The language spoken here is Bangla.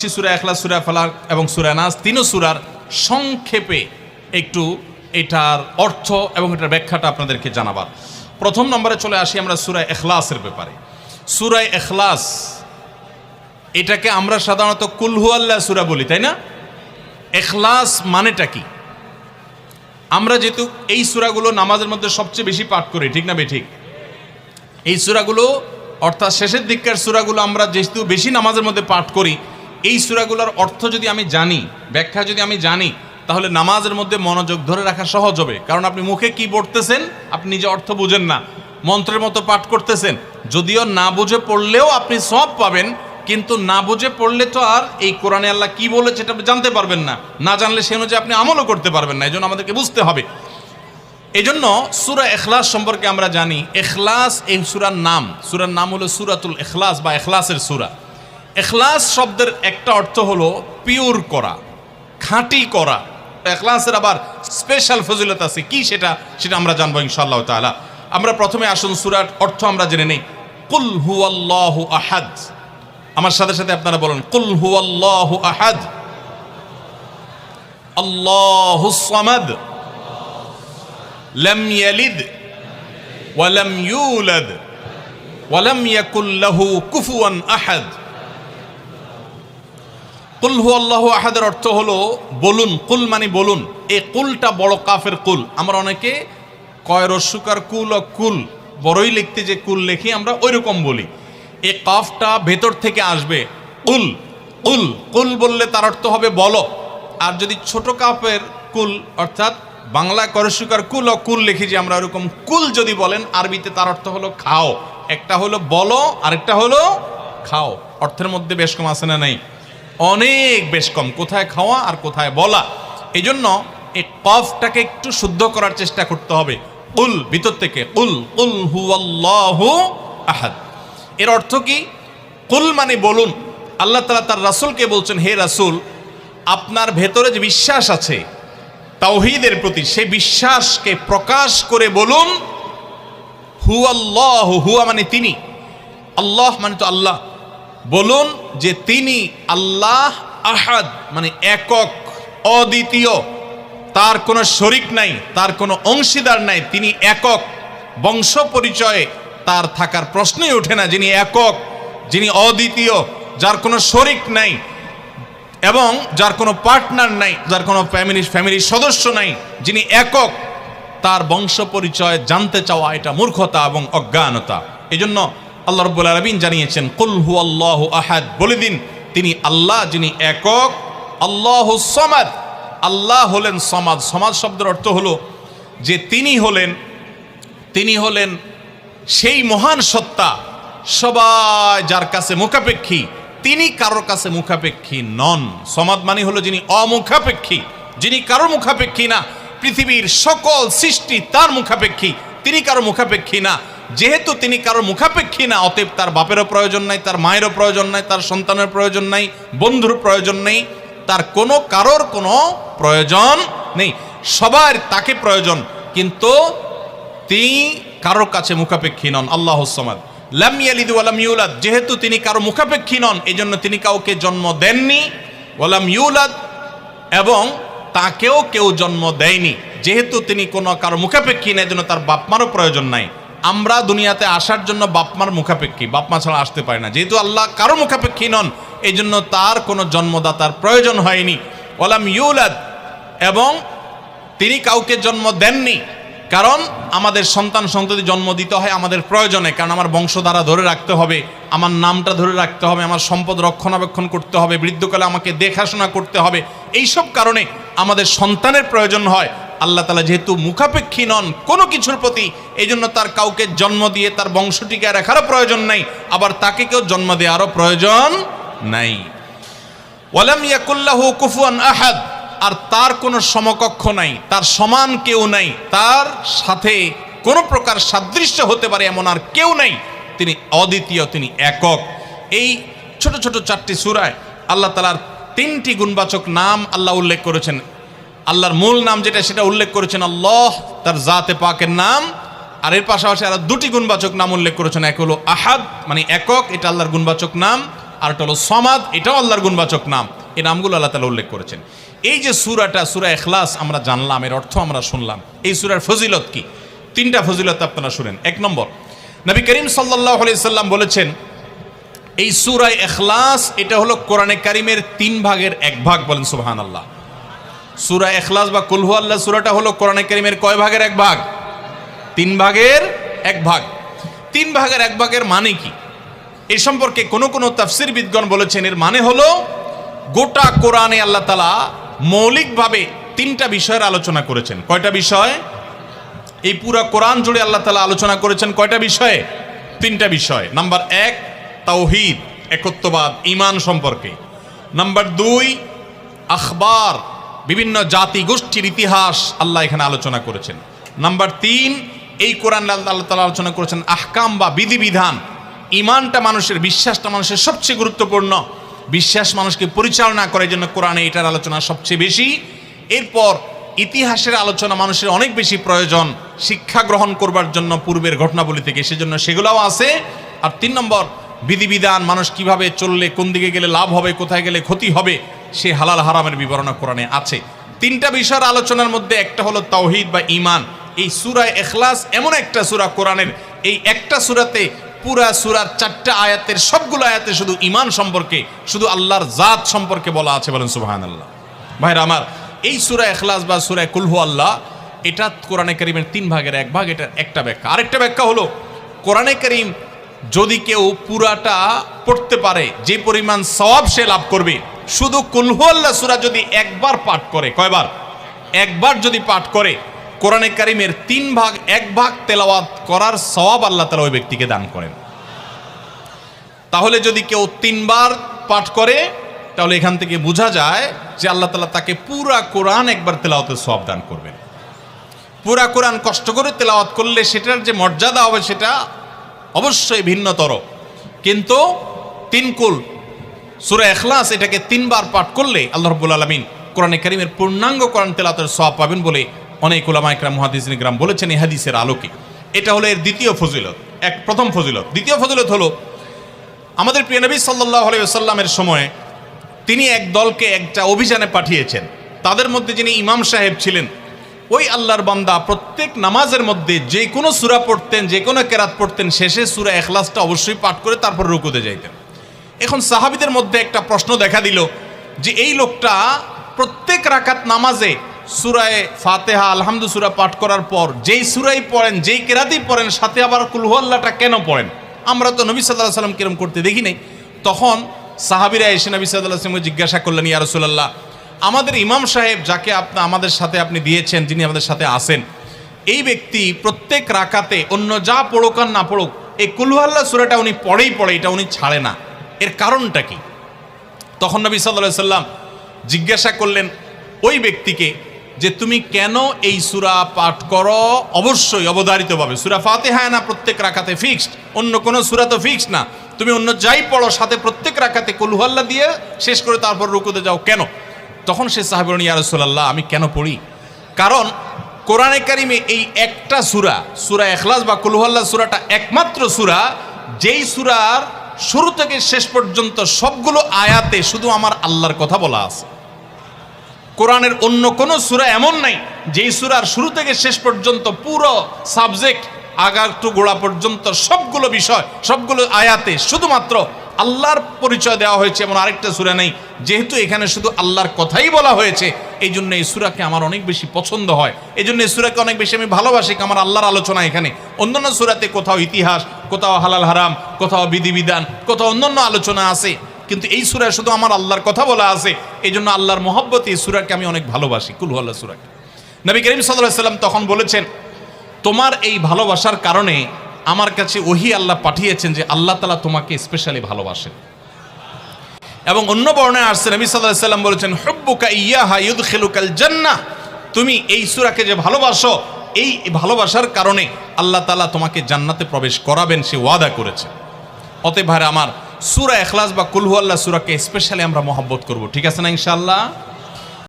সুরা এখলাস, সুরা ফালাক এবং সুরা নাস, তিনও সুরার সংক্ষেপে একটু এটার অর্থ এবং এটার ব্যাখ্যাটা আপনাদেরকে জানাবার। প্রথম নম্বরে চলে আসি আমরা সুরা এখলাসের ব্যাপারে। সুরায় এখলাস, এটাকে আমরা সাধারণত কুলহু আল্লাহ সুরা বলি, তাই না? এখলাস মানেটা কি? আমরা যেহেতু এই সুরাগুলো নামাজের মধ্যে সবচেয়ে বেশি পাঠ করি, ঠিক না বে ঠিক এই সুরাগুলো, অর্থাৎ শেষের দিককার সুরাগুলো আমরা যেহেতু বেশি নামাজের মধ্যে পাঠ করি এই সুরাগুলোর অর্থ যদি আমি জানি, ব্যাখ্যা যদি আমি জানি, তাহলে নামাজের মধ্যে মনোযোগ ধরে রাখা সহজ হবে। কারণ আপনি মুখে কি পড়তেছেন আপনি নিজে অর্থ বুঝেন না। মন্ত্রের মতো পাঠ করতেছেন। যদিও না বুঝে পড়লেও আপনি সব পাবেন, কিন্তু না বুঝে পড়লে তো আর এই কোরআনে আল্লাহ কি বলেছে আপনি জানতে পারবেন না। না জানলে সে অনুযায়ী আপনি আমলও করতে পারবেন না। এই জন্য আমাদেরকে বুঝতে হবে। এই জন্য সুরা এখলাস সম্পর্কে আমরা জানি এখলাস এই সুরার নাম। সুরার নাম হলো সুরাতুল এখলাস বা এখলাসের সুরা। এখলাস শব্দের একটা অর্থ হলো পিওর করা, খাঁটি করা। এখলাসের আবার স্পেশাল ফজিলত আছে। কি সেটা? সেটা আমরা জানব ইনশাআল্লাহ তালা আমরা প্রথমে আসুন সুরাট অর্থ আমরা জেনে নেই। কুল আল্লাহ আহাদ। আমার সাথে সাথে আপনারা বলুন, কুল আল্লাহ আহাদ। আল্লাহ সামাদ। লম ইয়ালিদ। ওয়ালাম ইউলাদ। ওয়ালাম ইয়াকুল লাহু কুফুয়ান আহাদ। কুল হু আল্লাহ আহাদের অর্থ হলো বলুন, কুল মানে বলুন। এই কুলটা বড় কাফের কুল। আমরা অনেকে কয় রস্যুকার কুল ও কুল, বড়ই লিখতে যে কুল লেখি, আমরা ওই রকম বলি। এই কাফটা ভেতর থেকে আসবে। কুল কুল কুল বললে তার অর্থ হবে বলো। আর যদি ছোট কাফের কুল, অর্থাৎ বাংলা করস্যুকার কুল ও কুল লিখি যে আমরা ওরকম কুল যদি বলেন, আরবিতে তার অর্থ হলো খাও। একটা হলো বলো, আরেকটা হলো খাও। অর্থের মধ্যে বেশ কম আছে না নেই? অনেক বেশ কম, কোথায় খাওয়া আর কোথায় বলা। এই জন্য এই কফটাকে একটু শুদ্ধ করার চেষ্টা করতে হবে। উল, ভিতর থেকে উল উল হু আল্লাহ আহাদ। এর অর্থ কি? কুল মানে বলুন। আল্লাহ তালা তার রাসুলকে বলছেন, হে রাসুল, আপনার ভেতরে যে বিশ্বাস আছে, তাওহিদের প্রতি সে বিশ্বাসকে প্রকাশ করে বলুন হু আল্লাহ হুয়া মানে তিনি। আল্লাহ মানে তো আল্লাহ। বলুন যে তিনি আল্লাহ আহাদ মানে একক, অদ্বিতীয়। তার কোনো শরিক নাই, তার কোনো অংশীদার নাই, তিনি একক। বংশ পরিচয়ে তার থাকার প্রশ্নই ওঠে না যিনি একক, যিনি অদ্বিতীয়, যার কোনো শরিক নাই এবং যার কোনো পার্টনার নাই, যার কোনো ফ্যামিলি, ফ্যামিলির সদস্য নাই, যিনি একক। তার বংশ পরিচয় জানতে চাওয়া এটা মূর্খতা এবং অজ্ঞানতা। এই জন্য আল্লাহ রব্বুল আলমিন জানিয়েছেন, কুল হু আল্লাহ আহাদ। বলে দিন, তিনি আল্লাহ যিনি একক, আল্লাহ সমাদ। আল্লাহ হলেন সমাজ সমাজ শব্দের অর্থ হলো যে তিনি হলেন তিনি হলেন সেই মহান সত্তা, সবাই যার কাছে মুখাপেক্ষী, তিনি কারোর কাছে মুখাপেক্ষী নন। সমাদ মানে হলো যিনি অমুখাপেক্ষী, যিনি কারও মুখাপেক্ষী না। পৃথিবীর সকল সৃষ্টি তার মুখাপেক্ষী, তিনি কারও মুখাপেক্ষী না। যেহেতু তিনি কারোর মুখাপেক্ষী না, অতএব তার বাপেরও প্রয়োজন নাই, তার মায়েরও প্রয়োজন নাই, তার সন্তানের প্রয়োজন নাই বন্ধুর প্রয়োজন নেই, তার কোনো কারোর কোনো প্রয়োজন নেই। সবার তাকে প্রয়োজন, কিন্তু তিনি কারোর কাছে মুখাপেক্ষী নন, আল্লাহ সমাদ। লাম ইয়ালিদ ওয়ালাম ইউলাদ, যেহেতু তিনি কারও মুখাপেক্ষী নন এই জন্য তিনি কাউকে জন্ম দেননি। ওয়ালাম ইউলাদ, এবং তাকেও কেউ জন্ম দেয়নি। যেহেতু তিনি কোনো কারও মুখাপেক্ষী নেই জন্য তার বাপমারও প্রয়োজন নাই। আমরা দুনিয়াতে আসার জন্য বাপমার মুখাপেক্ষী। বাপমা ছাড়া আসতে পারে না। যেহেতু আল্লাহ কারও মুখাপেক্ষী নন এই জন্য তার কোনো জন্মদাতার প্রয়োজন হয়নি। ওয়ালাম ইউলাদ, এবং তিনি কাউকে জন্ম দেননি। কারণ আমাদের সন্তান সন্ততি জন্ম দিতে হয় আমাদের প্রয়োজনে, কারণ আমার বংশধারা ধরে রাখতে হবে, আমার নামটা ধরে রাখতে হবে, আমার সম্পদ রক্ষণাবেক্ষণ করতে হবে, বৃদ্ধকালে আমাকে দেখাশোনা করতে হবে। এইসব কারণে আমাদের সন্তানের প্রয়োজন হয়। আল্লাহ তালা যেহেতু মুখাপেক্ষী নন কোনো কিছুর প্রতি এই জন্য তার কাউকে জন্ম দিয়ে তার বংশটিকে রাখারও প্রয়োজন নাই, আবার তাকে কেউ জন্ম দেওয়ারও প্রয়োজন নাই। ওয়ালাম ইয়াকুল্লাহু কুফুয়ান আহাদ, আর তার কোনো সমকক্ষ নাই, তার সমান কেউ নাই, তার সাথে কোনো প্রকার সাদৃশ্য হতে পারে এমন আর কেউ নাই, তিনি অদ্বিতীয়, তিনি একক। এই ছোট ছোট চারটি সুরায় আল্লাহ তালার তিনটি গুণবাচক নাম আল্লাহ উল্লেখ করেছেন। আল্লাহর মূল নাম যেটা, সেটা উল্লেখ করেছেন আল্লাহ, তার জাতে পাকের নাম। আর এর পাশাপাশি আরও দুটি গুণবাচক নাম উল্লেখ করেছেন, এক হলো আহাদ মানে একক, এটা আল্লাহর গুণবাচক নাম। আর একটা হলো সমাদ, এটাও আল্লাহর গুণবাচক নাম। এই নামগুলো আল্লাহ তালা উল্লেখ করেছেন। এই যে সুরাটা, সুরা এখলাস আমরা জানলাম, এর অর্থ আমরা শুনলাম। এই সুরার ফজিলত কি? তিনটা ফজিলত আপনারা শুনেন। এক নম্বর, নবী করিম সাল্লাহ সাল্লাম বলেছেন, এই সুরায় এখলাস এটা হলো কোরআনে কারিমের তিন ভাগের এক ভাগ বলেন সুবহান আল্লাহ সুরা এখলাস বা কুলহু আল্লাহ সুরাটা হলো কোরআনে কারিমের কয় ভাগের এক ভাগ? তিন ভাগের এক ভাগ। তিন ভাগের এক ভাগের মানে কি? এ সম্পর্কে কোন কোন তাফসির বিদগণ বলেছেন, এর মানে হলো গোটা কোরআনে আল্লাহ তালা মৌলিকভাবে তিনটা বিষয়ের আলোচনা করেছেন। কয়টা বিষয়? এই পুরা কোরআন জুড়ে আল্লাহ তালা আলোচনা করেছেন কয়টা বিষয়ে? তিনটা বিষয়। নাম্বার এক, তাওহিদ, একত্ববাদ ইমান সম্পর্কে। নাম্বার দুই, আখবার বিভিন্ন জাতি গোষ্ঠীর ইতিহাস আল্লাহ এখানে আলোচনা করেছেন। নাম্বার তিন, এই কোরআন আল্লাহ তালা আলোচনা করেছেন, আহকাম বা বিধিবিধান। ইমানটা মানুষের, বিশ্বাসটা মানুষের সবচেয়ে গুরুত্বপূর্ণ। বিশ্বাস মানুষকে পরিচালনা করার জন্য কোরআনে এটার আলোচনা সবচেয়ে বেশি। এরপর ইতিহাসের আলোচনা মানুষের অনেক বেশি প্রয়োজন, শিক্ষা গ্রহণ করবার জন্য পূর্বের ঘটনাবলী থেকে, সেজন্য সেগুলোও আছে। আর তিন নম্বর, বিধিবিধান, মানুষ কীভাবে চললে, কোন দিকে গেলে লাভ হবে, কোথায় গেলে ক্ষতি হবে সে হালাল হারামের বিবরণ কোরআনে আছে। তিনটা বিষয়ের আলোচনার মধ্যে একটা হলো তাওহিদ বা ইমান এই সুরায় এখলাস এমন একটা সুরা কোরআনের, এই একটা সুরাতে পুরা সুরার চারটা আয়াতের সবগুলো আয়াতে শুধু ইমান সম্পর্কে, শুধু আল্লাহর জাত সম্পর্কে বলা আছে বলেন সুবাহান আল্লাহ ভাইরা আমার, এই সুরা এখলাস বা সুরায় কুলহু আল্লাহ, এটা কোরআনে করিমের তিন ভাগের এক ভাগ, এটার একটা ব্যাখ্যা। আরেকটা ব্যাখ্যা হলো, কোরআনে করিম যদি কেউ পুরাটা পড়তে পারে, যে পরিমাণ সওয়াব সে লাভ করবে শুধু কুলহু আল্লাহ সুরা যদি একবার পাঠ করে, কয়বার? একবার যদি পাঠ করে, কোরআনে কারিমের তিন ভাগ, এক ভাগ তেলাওয়াত করার সওয়াব আল্লাহ তালা ওই ব্যক্তিকে দান করেন। তাহলে যদি কেউ তিনবার পাঠ করে, তাহলে এখান থেকে বোঝা যায় যে আল্লাহ তালা তাকে পুরা কোরআন একবার তেলাওয়াতের সওয়াব দান করবেন। পুরা কোরআন কষ্ট করে তেলাওয়াত করলে সেটার যে মর্যাদা হবে সেটা অবশ্যই ভিন্নতর। কিন্তু তিনকুল সুরা এখলাস এটাকে তিনবার পাঠ করলে আল্লাহ রব্বুল আলমিন কোরআনে করিমের পূর্ণাঙ্গ কোরআন তেলাতের সব পাবেন বলে অনেক ওলামা একরাম মহাদিসিন গ্রাম বলেছেন এই হাদিসের আলোকে। এটা হলো এর দ্বিতীয় ফজিলত, এক প্রথম ফজিলত। দ্বিতীয় ফজিলত হলো, আমাদের প্রিয় নবী সাল্লাহ আলাইসাল্লামের সময় তিনি এক দলকে একটা অভিযানে পাঠিয়েছেন। তাদের মধ্যে যিনি ইমাম সাহেব ছিলেন, ওই আল্লাহর বান্দা প্রত্যেক নামাজের মধ্যে যে কোনো সুরা পড়তেন, যে কোনো কেরাত পড়তেন, শেষে সুরা এখলাসটা অবশ্যই পাঠ করে তারপর রুকুতে যাইতেন। এখন সাহাবিদের মধ্যে একটা প্রশ্ন দেখা দিল যে এই লোকটা প্রত্যেক রাকাত নামাজে সুরায় ফাতেহা, আলহামদু সুরা পাঠ করার পর যেই সুরাই পড়েন, যেই কেরাতেই পড়েন, সাথে আবার কুলহুয়াল্লাহটা কেন পড়েন? আমরা তো নবী সাল্লাহ সাল্লাম কিরম করতে দেখি নাই। তখন সাহাবিরা এসে নবী সাল্লাহ সাল্লামকে জিজ্ঞাসা করলেন, ইয়া রসুল্লাহ আমাদের ইমাম সাহেব যাকে আপনি আমাদের সাথে আপনি দিয়েছেন, যিনি আমাদের সাথে আসেন এই ব্যক্তি প্রত্যেক রাকাতে অন্য যা পড়ুক আর না পড়ুক, এই কুলহাল্লা সুরাটা উনি পড়েই পড়ে, এটা উনি ছাড়ে না। এর কারণটা কি? তখন নবী সাল্লাহ সাল্লাম জিজ্ঞাসা করলেন, ওই ব্যক্তিকে যে তুমি কেন এই সুরা পাঠ করো? অবশ্যই অবধারিতভাবে। সুরা ফাতেহায় না, প্রত্যেক রাখাতে ফিক্সড। অন্য কোনো সুরা তো ফিক্সড না। তুমি অন্য যাই পড়ো, সাথে প্রত্যেক রাখাতে কলুহাল্লা দিয়ে শেষ করে তারপর রুকুতে যাও। কেন? তখন সে সাহেবের ইয়া রসুল্লাহ আমি কেন পড়ি? কারণ কোরআনে কারিমে এই একটা সুরা সুরা এখলাস বা কলুহাল্লা সুরাটা একমাত্র সুরা, যেই সুরার শুরু থেকে শেষ পর্যন্ত সবগুলো আয়াতে শুধু আমার আল্লাহর কথা বলা আছে। কোরআনের অন্য কোনো সুরা এমন নাই, যেই সুরার শুরু থেকে শেষ পর্যন্ত পুরো সাবজেক্ট আগার টু গোড়া পর্যন্ত সবগুলো বিষয়, সবগুলো আয়াতে শুধুমাত্র আল্লাহর পরিচয় দেওয়া হয়েছে এমন আরেকটা সুরা নেই, যেহেতু এখানে শুধু আল্লাহর কথাই বলা হয়েছে এই জন্য এই সুরাকে আমার অনেক বেশি পছন্দ হয়। এই জন্য এই সুরাকে অনেক বেশি আমি ভালোবাসি আমার আল্লাহর আলোচনা এখানে। অন্যান্য সুরাতে কোথাও ইতিহাস কোথাও হালাল হারাম, কোথাও বিধিবিধান, কোথাও অন্যান্য আলোচনা আছে, কিন্তু এই সুরায় শুধু আমার আল্লাহর কথা বলা আছে এই জন্য আল্লাহর মহব্বত এই সুরাকে আমি অনেক ভালোবাসি। কুলহু আল্লাহ সুরাকে। নবী করিম সাল্লাহ সাল্লাম তখন বলেছেন, তোমার এই ভালোবাসার কারণে আমার কাছে ওহি আল্লাহ পাঠিয়েছেন যে আল্লাহ তালা তোমাকে স্পেশালি ভালোবাসেন। এবং অন্য বর্ণায় আসছে, নবী সাল্লাহ সাল্লাম বলেছেন, হব্বুকা ইয়াহা ইউদ খেলুকাল জান্না তুমি এই সুরাকে যে ভালোবাসো এই ভালোবাসার কারণে আল্লাহ তালা তোমাকে জান্নাতে প্রবেশ করাবেন, সে ওয়াদা করেছে। অতএব আমার সুরা এখলাস বা কুলহু আল্লাহ সুরাকে স্পেশালি আমরা মহব্বত করব, ঠিক আছে না ইনশাআল্লাহ?